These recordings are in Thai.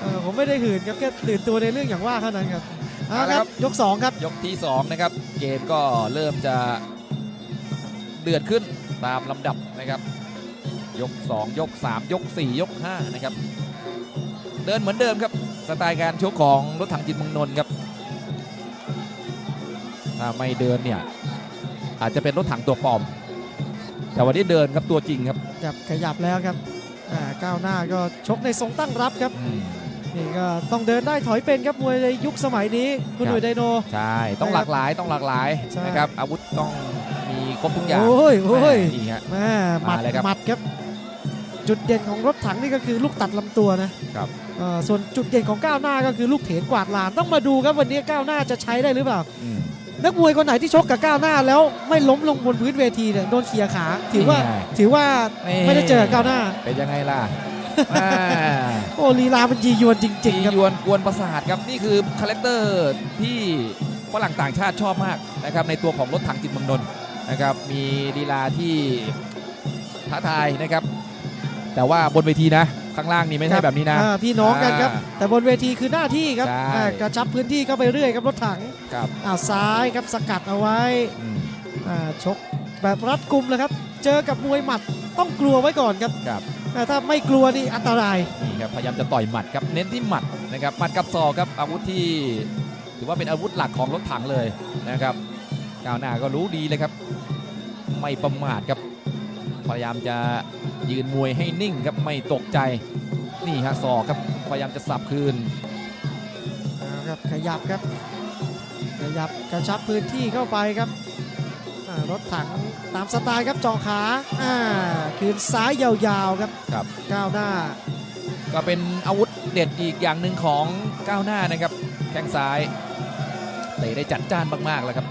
เออผมไม่ได้หื่นครับแค่ตื่นตัวในเรื่องอย่างว่าเท่านั้นครับเอาเอาคละครัรับบยกสองครับ ยกที่ 2 นะครับ เกมก็เริ่มจะเดือดขึ้นตามลำดับนะครับ ยก 2 ยก 3 ยก 4 ยก 5 นะครับ เดินเหมือนเดิมครับ สไตล์การชกของรถถังจิตเมืองนนท์ครับ ถ้าไม่เดินเนี่ย อาจจะเป็นรถถังตัวปลอม แต่วันนี้เดินครับตัวจริงครับ จับขยับแล้วครับ อ่าก้าวหน้าก็ชกในทรงตั้งรับครับอืมนี่ก็ต้องเดินได้ถอยเป็นครับมวยในยุคสมัยนี้คุณครับหนุ่ยไดโน ใช่ต้องหลากหลายต้องหลากหลายใช่ นะครับอาวุธต้องมีครบทุกอย่างโอ้ยโอ้ยแม่นี่ฮะ แม่หมัดมาเลยครับหมัดครับ จุดเด่นของรถถังนี่ก็คือลูกตัดลำตัวนะครับ เอ่อส่วนจุดเด่นของก้าวหน้าก็คือลูกเถนกวาดลานต้องมาดูครับวันนี้ก้าวหน้าจะใช้ได้หรือเปล่า อืม นักมวยคนไหนที่ชกกับก้าวหน้าแล้วไม่ล้มลงบนพื้นเวทีเนี่ยโดนเขี่ยขาถือว่านี่ไง ถือว่านี่ไม่ได้เจอกับก้าวหน้า เป็นยังไงล่ะอ่าโอ้ลีลามันยียวนจริงจีๆครับ ยวนกวนประสาทครับนี่คือคาแรคเตอร์ที่ฝรั่งต่างชาติชอบมากนะครับในตัวของรถถังจิตเมืองนนท์นะครับมีลีลาที่ท้าทายนะครับ แต่ว่าบนเวทีนะ ข้างล่างนี่ไม่ครัใช่บแบบนี้นะอ่าพี่น้องกันครับอ่าแต่บนเวทีคือหน้าที่ครับใช่ อ่ากระชับพื้นที่เข้าไปเรื่อยครับรถถังครับอ่าซ้ายครับสกัดเอาไว้อืมอ่าชกแบบรัดกุมเลยครับ เจอกับมวยหมัดต้องกลัวไว้ก่อนครับครับแต่ถ้าไม่กลัวนี่อันตราย นี่ครับพยายามจะต่อยหมัดครับเน้นที่หมัดนะครับหมัดกับศอกครับอาวุธที่ถือว่าเป็นอาวุธหลักของรถถังเลยนะครับก้าวหน้าก็รู้ดีเลยครับ ไม่ประมาทครับ พยายามจะยืนมวยให้นิ่งครับไม่ตกใจ นี่ฮะศอกครับพยายามจะสับคืนเอาครับขยับครับ ขยับกระชับพื้นที่เข้าไปครับอ่ารถถังตามสไตล์ครับเจาะขาอ่าคืนซ้ายยาวๆครับครับก้าวหน้า ก็เป็นอาวุธเด็ดอีกอย่างหนึ่งของก้าวหน้านะครับแข้งซ้ายเตะได้จัดจ้านมากๆแล้วครับ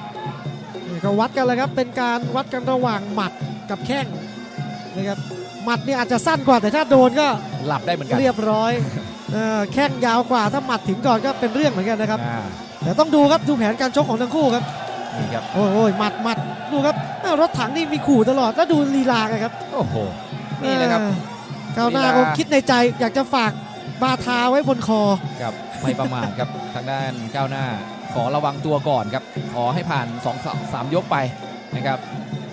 นี่ก็วัดกันเลยครับเป็นการวัดกันระหว่างหมัดกับแข้ง นะครับหมัดนี่อาจจะสั้นกว่าแต่ถ้าโดนก็หลับได้เหมือนกันเรียบร้อยเออแข้งยาวกว่าถ้าหมัดถึงก่อนก็เป็นเรื่องเหมือนกันนะครับ อ่าแต่ต้องดูครับดูแผนการชกของทั้งคู่ครับ นี่ครับโอ้ยโอ้ยหมัดหมัดดูครับอ้าวรถถังนี่มีขู่ตลอดแล้วดูลีลากันครับโอ้โหนี่นะครับ เออก้าวหน้าลีลา คงคิดในใจอยากจะฝากบาทาไว้บนคอครับไม่ประมาทครับ ทางด้านก้าวหน้า ขอระวังตัวก่อนครับขอให้ผ่าน2อสามยกไปนะครับ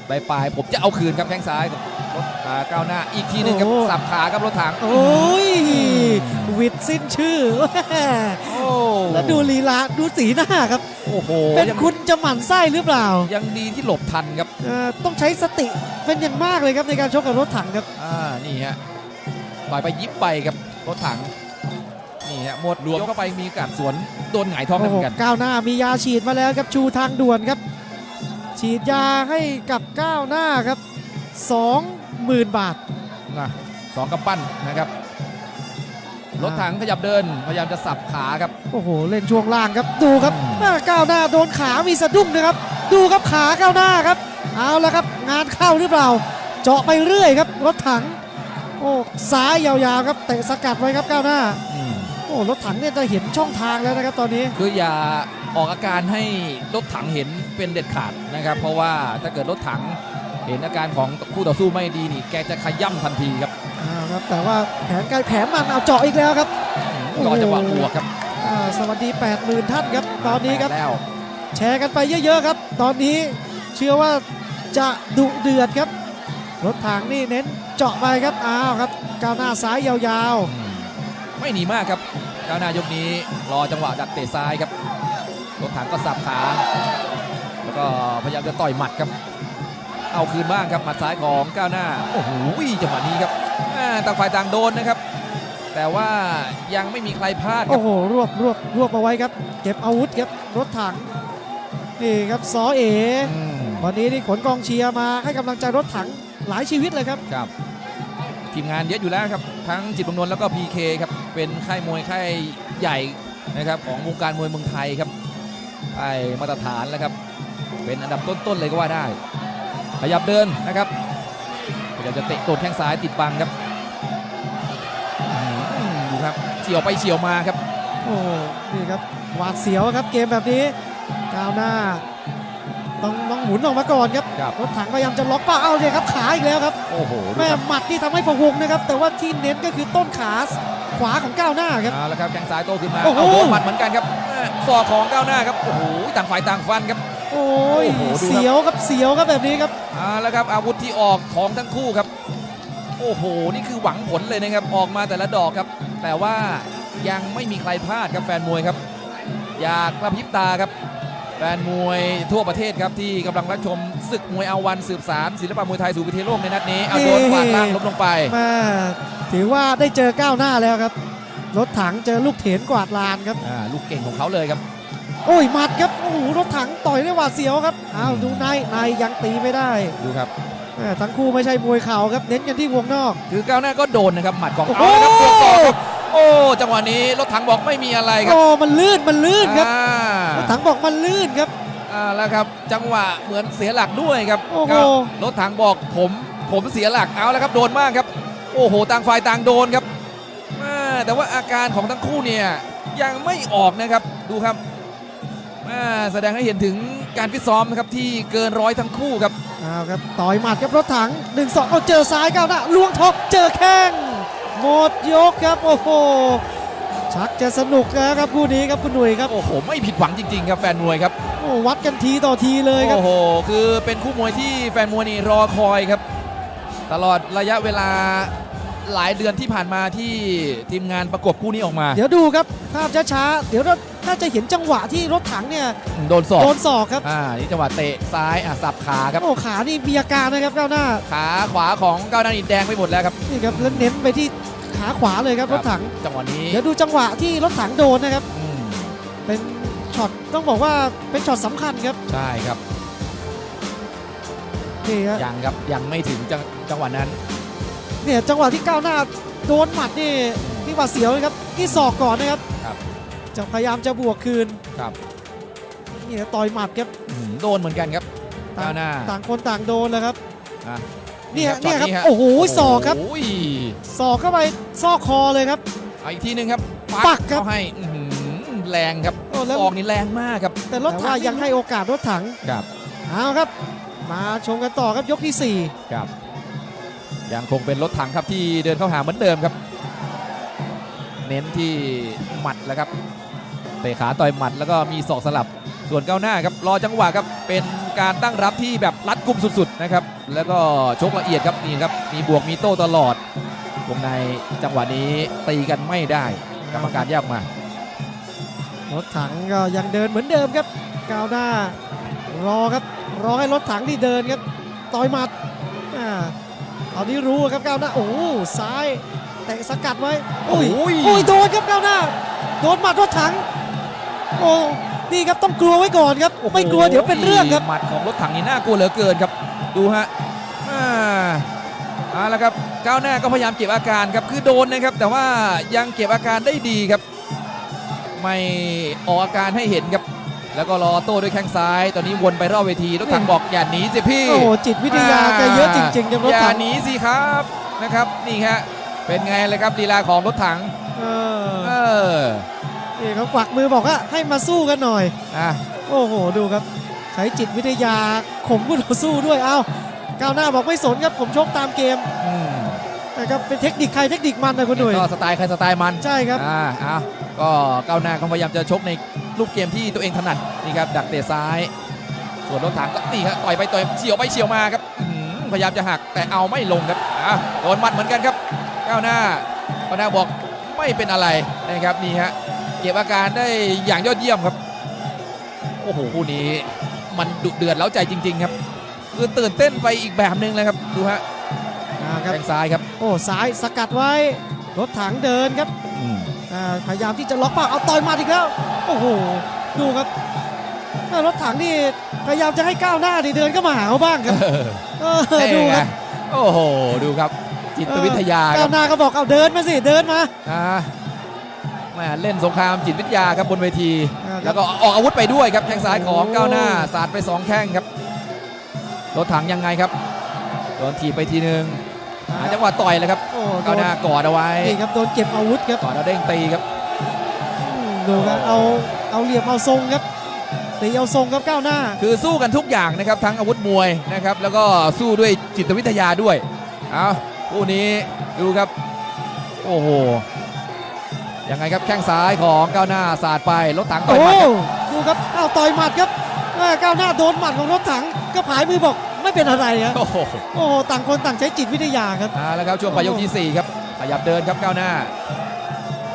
ปลายปลายๆผมจะเอาคืนครับแข้งซ้ายกับ รถอ่าก้าวหน้าอีกทีหนึงครับโอ้ สับขาครับรถถังโอ้ยอืมวิดสิ้นชื่อ โอ้แล้วดูลีลาดูสีหน้าครับ โอ้โหเป็นยังคุณจะหมั่นไส้หรือเปล่ายังดีที่หลบทันครับเอ่อต้องใช้สติเป็นอย่างมากเลยครับในการชกกับรถถังครับ อ่านี่ฮะต่อยไปยิบไปครับรถถังนี่ฮะหมดรวมเข้าไปมีโอกาสสวนโดนหงายท้องได้โอ้เหโหมือนกัน ก้าวหน้ามียาฉีดมาแล้วครับชูทางด่วนครับ ฉีดยาให้กับก้าวหน้าครับ 20,000 บาทนะสองกำปั้นนะครับ รถถังขยับเดิน พยายามจะสับขาครับ โอ้โห เล่นช่วงล่างครับ ดูครับอืมหน้าก้าวหน้าโดนขามีสะดุ้งนะครับ ดูครับขาก้าวหน้าครับ เอาละครับ งานเข้าหรือเปล่า เจาะไปเรื่อยครับ รถถัง โอ้ซ้ายยาวๆครับ เตะสกัดไว้ครับก้าวหน้าอืมโอ้รถถังเนี่ยจะเห็นช่องทางแล้วนะครับตอนนี้ คืออย่าออกอาการให้รถถังเห็นเป็นเด็ดขาดนะครับ เพราะว่าถ้าเกิดรถถัง เห็นอาการของคู่ต่อสู้ไม่ดีนี่แกจะขย่ำทันทีครับอ้าวครับแต่ว่าแผนการแผนมันเอาเจาะอีกแล้วครับรอจังหวะบวกครับอ่าสวัสดี 80,000 ท่านครับ ตอนนี้ครับแล้วแชร์กันไปเยอะๆครับ ตอนนี้เชื่อว่าจะดุเดือดครับ รถถังนี่เน้นเจาะไปครับอ้าวครับก้าวหน้าซ้ายยาวอืมไม่หนีมากครับก้าวหน้ายกนี้รอจังหวะดักเตะซ้ายครับรถถังก็สับขาแล้วก็พยายามจะต่อยหมัดครับ เอาคืนบ้างครับหมัดซ้ายของก้าวหน้า โอ้โหจังหวะนี้ครับอ่าต่างฝ่ายต่างโดนนะครับ แต่ว่ายังไม่มีใครพลาดๆครับโอ้โหรวบรวบรวบเอาไว้ครับ เก็บอาวุธครับรถถังนี่ครับซอเออืมวันนี้นี่ขนกองเชียร์มาให้กำลังใจรถถังหลายชีวิตเลยครับครับ ทีมงานเยอะอยู่แล้วครับ ทั้งจิตบำนนท์แล้วก็ PK ครับเป็นค่ายมวยค่ายใหญ่นะครับของวงการมวยเมืองไทยครับค่ายมาตรฐานแล้วครับ เป็นอันดับต้นๆเลยก็ว่าได้ ขยับเดินนะครับพยายามจะเตะโดนแข้งซ้ายติดบังครับอืมดูครับเฉียวไปเฉียวมาครับ โอ้นี่ครับหวาดเสียวครับเกมแบบนี้ก้าวหน้า ต้องต้องหมุนออกมาก่อนครับครับรถถังพยายามจะล็อกเป้าเอาเลยครับขาอีกแล้วครับโอ้โหดูแม่ครับหมัดที่ทำให้พะวงนะครับแต่ว่าที่เน้นก็คือต้นขาขวาของก้าวหน้าครับเอาละครับแข้งซ้ายโต้ขึ้นมาโอ้โหเอาโดนหมัดเหมือนกันครับแม่ศอกของก้าวหน้าครับโอ้โหต่างฝ่ายต่างฟันครับ โอ้ยโอ้โหดูครับ เสียวครับเสียวครับแบบนี้ครับเอาละครับอาวุธที่ออกของทั้งคู่ครับ โอ้โห นี่คือหวังผลเลยนะครับ ออกมาแต่ละดอกครับ แต่ว่ายังไม่มีใครพลาดครับแฟนมวยครับ อยากกระพริบตาครับ แฟนมวยทั่วประเทศครับที่กำลังรับชมศึกมวยเอาวันสืบสารศิลปะมวยไทยสู่วิเทศโลกในนัดนี้เอาโดนนี่ขวางล่างล้มลงไป แม่ถือว่าได้เจอก้าวหน้าแล้วครับ รถถังเจอลูกเถนกวาดลานครับ อ่าลูกเก่งของเขาเลยครับ โอ้ยหมัดครับโอ้โหรถถังต่อยได้หวาดเสียวครับอ้าวดูในในยังตีไม่ได้ดูครับแม่ทั้งคู่ไม่ใช่มวยเข่าครับเน้นกันที่วงนอกคือก้าวหน้าก็โดนนะครับหมัดของโอ้โห เอาละครับบวกสองครับโอ้จังหวะนี้รถถังบอกไม่มีอะไรครับโอ้มันลื่นมันลื่นครับอ่ารถถังบอกมันลื่นครับ อ่าแล้วครับจังหวะเหมือนเสียหลักด้วยครับโอ้โหก็รถถังบอกผมผมเสียหลักเอาแล้วครับโดนมากครับ โอ้โหต่างฝ่ายต่างโดนครับอ่าแต่ว่าอาการของทั้งคู่เนี่ยยังไม่ออกนะครับดูครับ อ่าแสดงให้เห็นถึงการฟิตซ้อมนะครับที่เกินร้อยทั้งคู่ครับอ้าวครับต่อยหมัดครับรถถัง1นสองเอาเจอซ้ายก้าวหน้าล้วงท็อปเจอแข้งหมดยกครับโอ้โหชักจะสนุกแล้วครับคู่นี้ครับคุณหนุ่ยครับโอ้โหไม่ผิดหวังจริงๆครับแฟนมวยครับโอ้วัดกันทีต่อทีเลยครับโอ้โหคือเป็นคู่มวยที่แฟนมวยนี่รอคอยครับ ตลอดระยะเวลาหลายเดือนที่ผ่านมาที่ทีมงานประกบคู่นี้ออกมา เดี๋ยวดูครับภาพช้าๆเดี๋ยวเรา น่าจะเห็นจังหวะที่รถถังเนี่ยโดนศอกโดนศอกครับอ่านี่จังหวะเตะซ้ายอะสับขาครับโอ้ขานี่มีอาการนะครับก้าวหน้า ขาขวาของก้าวหน้าอินแดงไปหมดแล้วครับนี่ครับแล้วเน้นไปที่ขาขวาเลยครับครรับถถังจังหวะนี้เดี๋ยวดูจังหวะที่รถถังโดนนะครับอืมเป็นช็อตต้องบอกว่าเป็นช็อตสำคัญครับใช่ครับนี่ฮะยังครับยังไม่ถึงจังจังหวะนั้นเนี่ยจังหวะที่ก้าวหน้าโดนหมัดนี่ที่หวาดเสียวนะครับที่ศอกก่อนนะครับครับ จะพยายามจะบวกคืนครับนี่ต่อยหมัดครับอืมโดนเหมือนกันครับต่าก้างวหน้าต่างคนต่างโดนแล้วครับอะเนี่ยเนี่ยครับช็ตฮะโอ้โหศอกครับโอ้ยศอกเข้าไปซอกคอเลยครับเอาอีกทีหนึงครับปักครับเข้าให้อื้อหือแรงครับโอ้แล้วศอกนี่แรงมากครับ แต่รถถังยังให้โอกาสรถถังครับเอาครับ มาชมกันต่อครับยกที่สี่ครับยังคงเป็นรถถังครับที่เดินเข้าหาเหมือนเดิมครับ เน้นที่หมัดแล้วครับ เตะขาต่อยหมัดแล้วก็มีศอกสลับ ส่วนก้าวหน้าครับรอจังหวะครับเป็นการตั้งรับที่แบบรัดกุมสุดๆนะครับแล้วก็ชกละเอียดครับนี่ครับมีบวกมีโต้ตลอดวงในจังหวะนี้ตีกันไม่ได้กรรมการแยกออกมารถถังก็ยังเดินเหมือนเดิมครับก้าวหน้ารอครับรอให้รถถังที่เดินครับต่อยหมัดอ่าตอนนี้รู้ครับก้าวหน้าโอ้โหซ้ายเตะสกัดไว้โอ้ยโอ้ยโอ้ยโดนครับก้าวหน้าโดนหมัดรถถัง โอ้นี่ครับต้องกลัวไว้ก่อนครับโอ้โหไม่กลัวเดี๋ยวเป็นเรื่องครับหมัดของรถถังนี่น่ากลัวเหลือเกินครับ ดูฮะอ่าเอาละครับก้าวหน้าก็พยายามเก็บอาการครับคือโดนนะครับ แต่ว่ายังเก็บอาการได้ดีครับ ไม่ออกอาการให้เห็นครับ แล้วก็รอโต้ด้วยแข้งซ้าย ตอนนี้วนไปรอบเวทีรถถังบอกอย่าหนีสิพี่โอ้โหจิตวิทยาแกเยอะจริงๆครับรถอย่าถังหนีสิครับนะครับ นี่ฮะเป็นไงเลยครับลีลาของรถถัง เอเอออ นี่เขากวักมือบอกว่าให้มาสู้กันหน่อยอะโอ้โหดูครับใช้จิตวิทยาข่มผู้ต่อสู้ด้วยเอ้าก้าวหน้าบอกไม่สนครับผมชกตามเกมอืมนะครับเป็นเทคนิคใครเทคนิคมันนะคุณหนุ่ยก็สไตล์ใครสไตล์มันใช่ครับอ่าเอาก็ก้าวหน้าก็พยายามจะชกในลูกเกมที่ตัวเองถนัดนี่ครับดักเตะซ้าย ส่วนรถถังก็นี่ครับต่อยไปต่อยเฉียวไปเฉียวมาครับอื้อหือพยายามจะหักแต่เอาไม่ลงครับอะโดนหมัดเหมือนกันครับ ก้าวหน้าก้าวหน้าบอกไม่เป็นอะไรนะครับนี่ฮะ เก็บอาการได้อย่างยอดเยี่ยมครับ โอ้โหคู่นี้มันดุเดือดเล้าใจจริง ๆ ครับ คือตื่นเต้นไปอีกแบบหนึ่งเลยครับดูฮะอ่าครับแข้งซ้ายครับ โอ้ซ้ายสกัดไว้รถถังเดินครับอืมอ่าพยายามที่จะล็อกปากเอาต่อยหมาอีกแล้ว โอ้โหดูครับอ่ารถถังนี่พยายามจะให้ก้าวหน้าดิเดินก็มาหาเขาบ้างครับเออนี่ดูไงครับโอ้โหดูครับ จิตวิทยาคก้ารัวบหน้าก็บอกเอาเดินมาสิเดินมาอ่าแห ม่เล่นสงครามจิตวิทยาครับบนเวทีอ่าครับแล้วก็ออกอาวุธไปด้วยครับแข้งซ้ายของโอ้ก้าวหน้าสาดไปสองแข้งครับรถถังยังไงครับโดนถีบไปทีนึงหาจังหวะต่อยเลยครับโอ้โดก้าวนหน้ากอดเอาไว้นี่ครับโดนเก็บอาวุธครับกอดเอาเด้งตีครับอืมดูครับเอาเอาเหลี่ยมเอาทรงครับตีเอาทรงครับก้าวหน้า คือสู้กันทุกอย่างนะครับทั้งอาวุธมวยนะครับแล้วก็สู้ด้วยจิตวิทยาด้วยเอาคู่นี้ดูครับ โอ้โห ยังไงครับแข้งซ้ายของก้าวหน้าสาดไปรถถังต่อโอ้ยหมัดครับดูครับอ้าวต่อยหมัดครับแม่ก้าวหน้าโดนหมัดของรถถังก็ผายมือบอกไม่เป็นอะไรครับโอ้โหโอ้โหต่างคนต่างใช้จิตวิทยาครับเอาแล้วครับช่วงปลายยกที่สี่ครับขยับเดินครับก้าวหน้า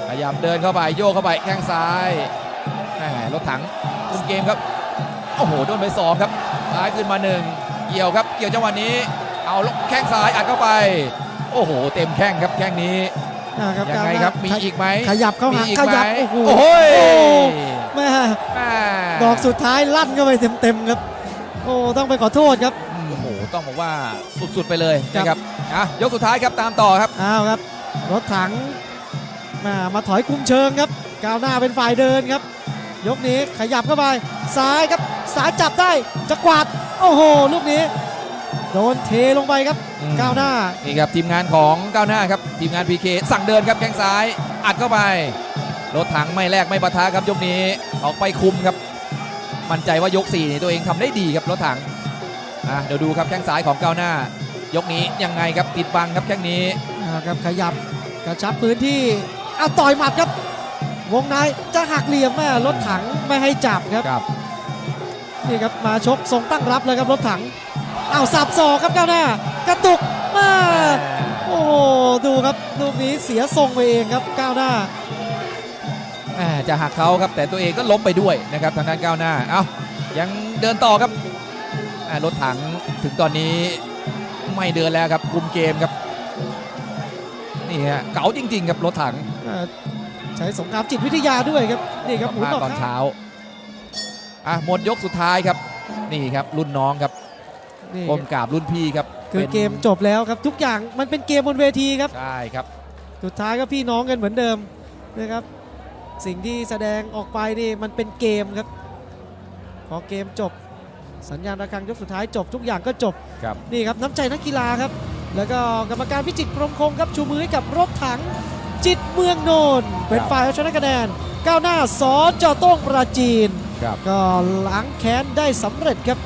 ขยับเดินเข้าไปโยกเข้าไปแข้งซ้ายแหมรถถังคุมเกมครับโอ้โหโดนไปสองครับซ้ายขึ้นมาหนึ่งเกี่ยวครับ เกี่ยวจังหวะนี้ เอาลแข้งซ้ายอัดเข้าไป โอ้โห เต็มแข้งครับแข้งนี้ นะครับยังไงครับมีอีกไหมขยับเข้ามีหาอีกขไหมยับโอ้โหโอ้โหโอ้แม่แม่ดอกสุดท้ายลั่นเข้าไปเต็มๆครับ โอ้ต้องไปขอโทษครับโอ้โหต้องบอกว่าสุดๆไปเลยครับนะครับอะยกสุดท้ายครับตามต่อครับอ้าวครับ รถถังมามาถอยคุมเชิงครับก้าวหน้าเป็นฝ่ายเดินครับ ยกนี้ขยับเข้าไปซ้ายครับสายจับได้จะกวาดโอ้โหลูกนี้ โดนเทลงไปครับอืมก้าวหน้านี่ครับทีมงานของก้าวหน้าครับทีมงาน PK สั่งเดินครับแข้งซ้าย อัดเข้าไปรถถังไม่แลกไม่ปะทะครับยกนี้ออกไปคุมครับ มั่นใจว่ายก4นี่ตัวเองทำได้ดีครับรถถังอะเดี๋ยวดูครับแข้งซ้ายของก้าวหน้า ยกนี้ยังไงครับติดบังครับแข้งนี้อ่าครับขยับกระชับพื้นที่เอาต่อยหมัดครับ วงในจะหักเหลี่ยมแม่รถถังไม่ให้จับครับครับนี่ครับมาชกทรงตั้งรับเลยครับรถถัง เอาสับศอกครับก้าวหน้ากระตุกมาโอ้โหดูครับลูกนี้เสียทรงไปเองครับก้าวหน้าแหม่จะหักเขาครับแต่ตัวเองก็ล้มไปด้วยนะครับทางด้านก้าวหน้าเอ้ายังเดินต่อครับอ่ารถถังถึงตอนนี้ไม่เดินแล้วครับคุมเกมครับนี่ฮะเก๋าจริง ๆ ครับรถถังอ่าใช้สงครามจิตวิทยาด้วยครับนี่ครับหมุนมาออกตอนข้างเช้าอะหมดยกสุดท้ายครับนี่ครับรุ่นน้องครับ นี่ก้มกราบรุ่นพี่ครับคือป็นเกมจบแล้วครับทุกอย่างมันเป็นเกมบนเวทีครับใช่ครับ สุดท้ายก็พี่น้องกันเหมือนเดิมนะครับ สิ่งที่แสดงออกไปนี่มันเป็นเกมครับ พอเกมจบ สัญญาณระฆังยกสุดท้ายจบทุกอย่างก็จบครับนี่ครับน้ำใจนักกีฬาครับ แล้วก็กรรมการพิจิตรพรหมคงครับชูมือให้กับรถถังจิตเมืองโนนเป็นฝ่ายเอาชนะคะแนนก้าวหน้าสอจอโต้งปราจีนครับก็ล้างแค้นได้สำเร็จครับ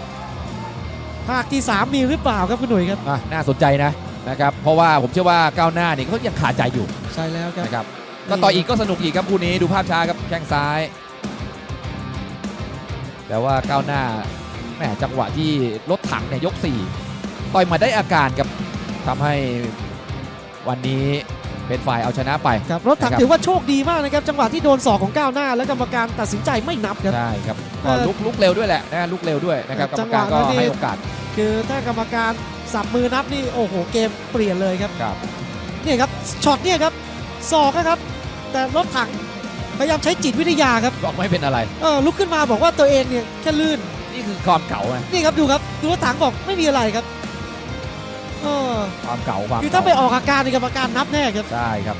ภาคที่ 3 มีหรือเปล่าครับคุณหนุ่ยครับอะน่าสนใจนะนะครับเพราะว่าผมเชื่อว่าก้าวหน้านี่เขายังขาดใจอยู่ใช่แล้วครับ นะครับก็ต่ออีกก็สนุกอีกครับคู่นี้ดูภาพช้าครับแข้งซ้าย แต่ว่าก้าวหน้าแหมจังหวะที่รถถังเนี่ยยก 4 ต่อยมาได้อาการครับทำให้วันนี้เป็นฝ่ายเอาชนะไป ครับรถถังนะครับ ถือว่าโชคดีมากนะครับ จังหวะที่โดนศอกของก้าวหน้า แล้วกรรมการตัดสินใจไม่นับครับ ใช่ครับเอ ก็อลุกลุกเร็วด้วยแหละนะลุกเร็วด้วยนะครับกรจัรมงหวะการก็นั้นนี่ให้โอกาส คือถ้ากรรมการสับมือนับนี่โอ้โหเกมเปลี่ยนเลยครับครับนี่ครับช็อตเนี่ยครับศอกนะครับ แต่รถถังพยายามใช้จิตวิทยาครับบอกไม่เป็นอะไรเออลุกขึ้นมาบอกว่าตัวเองเนี่ยแค่ลื่นนี่คือความเก่าไงนี่ครับดูครับดูรถถังบอกไม่มีอะไรครับเออความเก่าความคือถ้าไปออกอาการในกรรมการนับแน่ครับใช่ครับ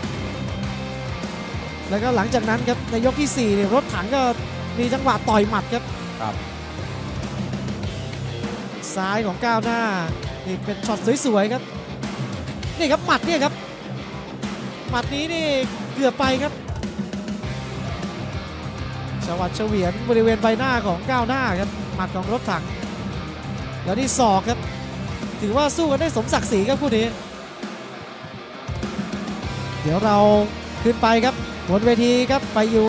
แล้วก็หลังจากนั้นครับในยกที่4เนี่ยรถถังก็ มีจังหวะต่อยหมัดครับครับ ซ้ายของก้าวหน้านี่เป็นช็อตสวยๆครับนี่ครับหมัดเนี่ยครับหมัดนี้นี่เกือบไปครับชวัดเฉวียนบริเวณใบหน้าของก้าวหน้าครับหมัดของรถถังแล้วนี่ศอกครับ ถือว่าสู้กันได้สมศักดิ์ศรีครับคู่นี้ เดี๋ยวเราขึ้นไปครับบนเวทีครับไปอยู่